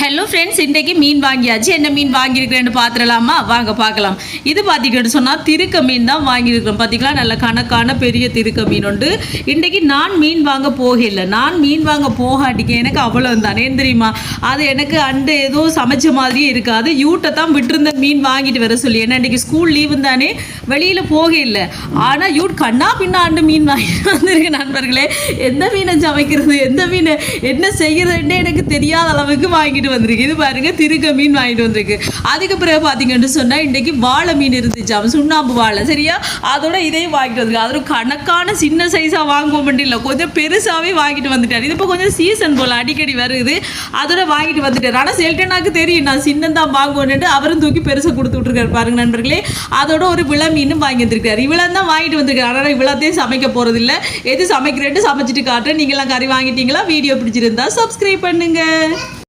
Hello friends இன்றைக்கு மீன் வாங்கியாச்சு. என்ன மீன் வாங்கியிருக்கிறேன்னு பார்த்துடலாமா? வாங்க பார்க்கலாம். இது பார்த்தீங்கன்னு சொன்னால் திருக்க மீன் தான் வாங்கியிருக்கிறோம். பார்த்தீங்களா நல்ல கணக்கான பெரிய திருக்க மீன் உண்டு. இன்றைக்கு நான் மீன் வாங்க போகல. நான் மீன் வாங்க போகாட்டிக்கு எனக்கு அவ்வளோ தானே தெரியுமா? அது எனக்கு அண்டு ஏதோ சமைச்ச மாதிரியே இருக்காது. யூட்டை தான் விட்டுருந்த மீன் வாங்கிட்டு வர சொல்லி. ஏன்னா இன்றைக்கி ஸ்கூல் லீவு தானே. வெளியில் போக இல்லை ஆனால் யூட் கண்ணா பின்னாண்டு மீன் வாங்கிட்டு வந்திருக்கு நண்பர்களே. எந்த மீனை சமைக்கிறது? எந்த மீனை? என்ன செய்கிறதுன்னே எனக்கு தெரியாத அளவுக்கு வாங்கிட்டு வந்திருக்கு. இது பாருங்க திருக்க மீன் வாங்கிட்டு வந்திருக்கு. அதுக்கு பிறகு பார்த்தீங்கன்னு சொன்னால் இன்றைக்கு வாழை மீன் இருந்துச்சாம் சுண்ணாம்பு வாழை சரியா? அதோட இதையும் வாங்கிட்டு வந்திருக்கு அதோட கணக்கான சின்ன சைஸாக வாங்குவோம் மட்டும் இல்லை. கொஞ்சம் பெருசாகவே வாங்கிட்டு வந்துட்டார். இது இப்போ கொஞ்சம் சீசன் போல் அடிக்கடி வருது. அதோட வாங்கிட்டு வந்துட்டார். ஆனால் செல்டனாக்கு தெரியும் நான் சின்னந்தான் வாங்குவேன்ட்டு அவரும் தூக்கி பெருசாக கொடுத்து விட்ருக்காரு பாருங்க நண்பர்களே. அதோட ஒரு விள மீனும் வாங்கி வந்திருக்காரு. இவ்வளோ தான் வாங்கிட்டு வந்திருக்காரு. ஆனால் இவ்வளோத்தையும் சமைக்க போகிறதில்ல எது சமைக்கிறேன்ட்டு சமைச்சிட்டு காட்டுறேன். நீங்களாம் கறி வாங்கிட்டீங்களா? வீடியோ பிடிச்சிருந்தா சப்ஸ்கிரைப் பண்ணுங்கள்